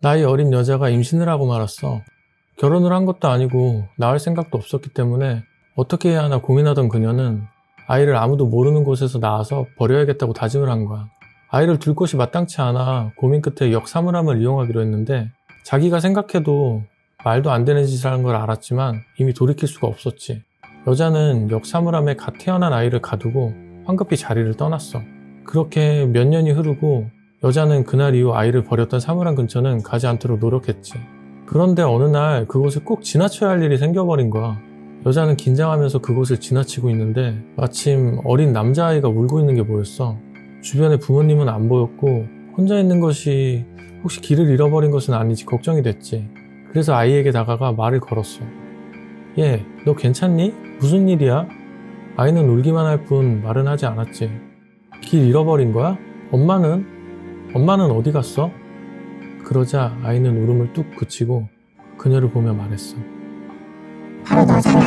나이 어린 여자가 임신을 하고 말았어. 결혼을 한 것도 아니고 낳을 생각도 없었기 때문에 어떻게 해야 하나 고민하던 그녀는 아이를 아무도 모르는 곳에서 낳아서 버려야겠다고 다짐을 한 거야. 아이를 둘 곳이 마땅치 않아 고민 끝에 역사물함을 이용하기로 했는데 자기가 생각해도 말도 안 되는 짓을 하는 걸 알았지만 이미 돌이킬 수가 없었지. 여자는 역사물함에 갓 태어난 아이를 가두고 황급히 자리를 떠났어. 그렇게 몇 년이 흐르고 여자는 그날 이후 아이를 버렸던 사물함 근처는 가지 않도록 노력했지. 그런데 어느 날 그곳을 꼭 지나쳐야 할 일이 생겨버린 거야. 여자는 긴장하면서 그곳을 지나치고 있는데 마침 어린 남자아이가 울고 있는 게 보였어. 주변에 부모님은 안 보였고 혼자 있는 것이 혹시 길을 잃어버린 것은 아닌지 걱정이 됐지. 그래서 아이에게 다가가 말을 걸었어. 얘, 너 괜찮니? 무슨 일이야? 아이는 울기만 할 뿐 말은 하지 않았지. 길 잃어버린 거야? 엄마는? 엄마는 어디 갔어? 그러자 아이는 울음을 뚝 그치고 그녀를 보며 말했어. 바로 너잖아.